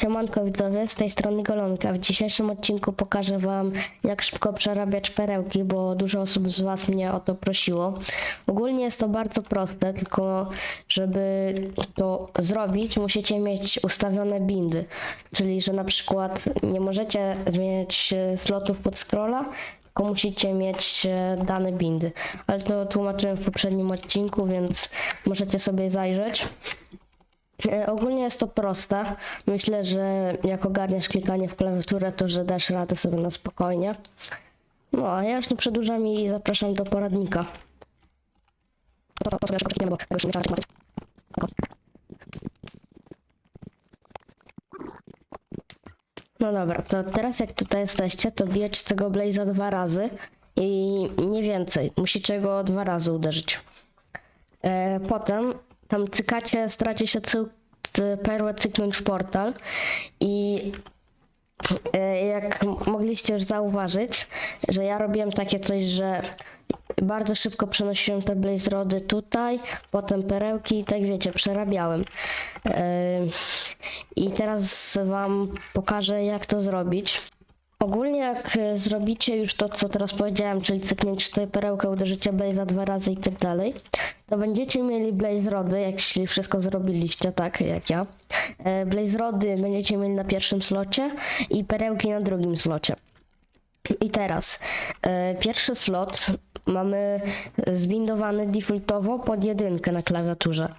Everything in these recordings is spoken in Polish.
Siemanko widzowie, z tej strony Golonka. W dzisiejszym odcinku pokażę wam jak szybko przerabiać perełki, bo dużo osób z was mnie o to prosiło. Ogólnie jest to bardzo proste, tylko żeby to zrobić musicie mieć ustawione bindy. Czyli, że na przykład nie możecie zmieniać e, slotów pod scrolla, tylko musicie mieć e, dane bindy. Ale to tłumaczyłem w poprzednim odcinku, więc możecie sobie zajrzeć. E, Ogólnie jest to proste. Myślę, że jak ogarniasz klikanie w klawiaturę, to że dasz radę sobie na spokojnie. No, a ja już nie przedłużam i zapraszam do poradnika. No dobra, to teraz jak tutaj jesteście, to bijecie tego Blaze'a dwa razy i nie więcej. Musicie go dwa razy uderzyć. E, potem tam cykacie, staracie się cył, perłę cyknąć w portal i e, jak mogliście już zauważyć, że ja robiłem takie coś, że bardzo szybko przenosiłem te blaze rody tutaj, potem perełki i tak wiecie, przerabiałem. E, I teraz wam pokażę jak to zrobić. Ogólnie jak e, zrobicie już to, co teraz powiedziałem, czyli cyknięcie tutaj perełkę, uderzycie Blaze'a dwa razy i tak dalej, to będziecie mieli Blaze Rody, jeśli wszystko zrobiliście, tak jak ja. E, Blaze Rody będziecie mieli na pierwszym slocie i perełki na drugim slocie. I teraz e, pierwszy slot mamy zbindowany defaultowo pod jedynkę na klawiaturze.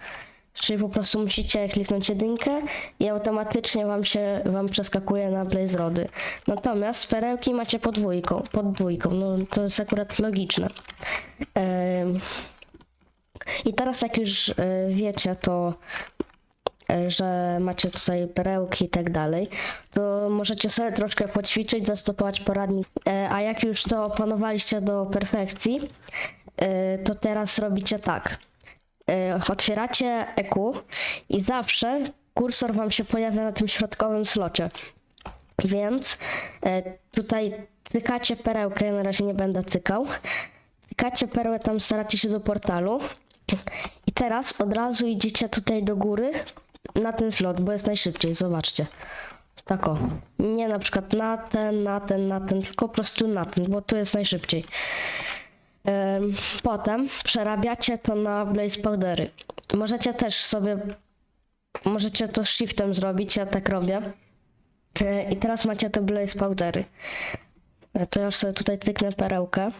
Czyli po prostu musicie kliknąć jedynkę i automatycznie wam się wam przeskakuje na Blaze Rody. Natomiast perełki macie podwójką, pod dwójką. No to jest akurat logiczne. I teraz jak już e, wiecie to e, że macie tutaj perełki i tak dalej, to możecie sobie troszkę poćwiczyć, zastopować poradnik. E, A jak już to opanowaliście do perfekcji, to teraz robicie tak. E, Otwieracie EQ i zawsze kursor wam się pojawia na tym środkowym slocie. Więc e, tutaj cykacie perełkę, ja na razie nie będę cykał. Cykacie perłę, tam staracie się do portalu. I teraz od razu idziecie tutaj do góry na ten slot, bo jest najszybciej, zobaczcie. Tak o. Nie na przykład na ten, na ten, na ten, tylko po prostu na ten, bo tu jest najszybciej. Em, Potem przerabiacie to na Blaze Powdery. Możecie też sobie, możecie to shiftem zrobić, ja tak robię. E, I teraz macie te Blaze Powdery. E, To ja już sobie tutaj cyknę perełkę.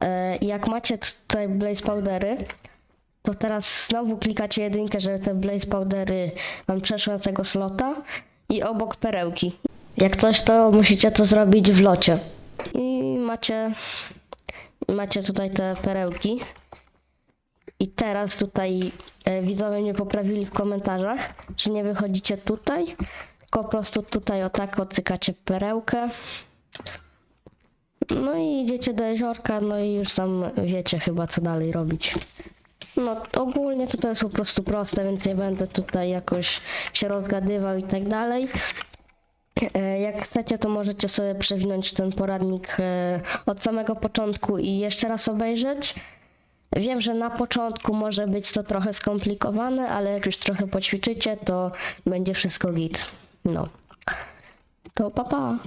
E, jak macie tutaj Blaze Powdery, to teraz znowu klikacie jedynkę, żeby te Blaze Powdery wam przeszły na tego slota i obok perełki. Jak coś, to musicie to zrobić w locie. I macie, macie tutaj te perełki. I teraz tutaj e, widzowie mnie poprawili w komentarzach, że nie wychodzicie tutaj, tylko po prostu tutaj o tak odcykacie perełkę. No i idziecie do jeziorka, no i już tam wiecie chyba co dalej robić. No ogólnie to, to jest po prostu proste, więc nie będę tutaj jakoś się rozgadywał i tak dalej. E, Jak chcecie, to możecie sobie przewinąć ten poradnik e, od samego początku i jeszcze raz obejrzeć. Wiem, że na początku może być to trochę skomplikowane, ale jak już trochę poćwiczycie, to będzie wszystko git. No. To pa pa.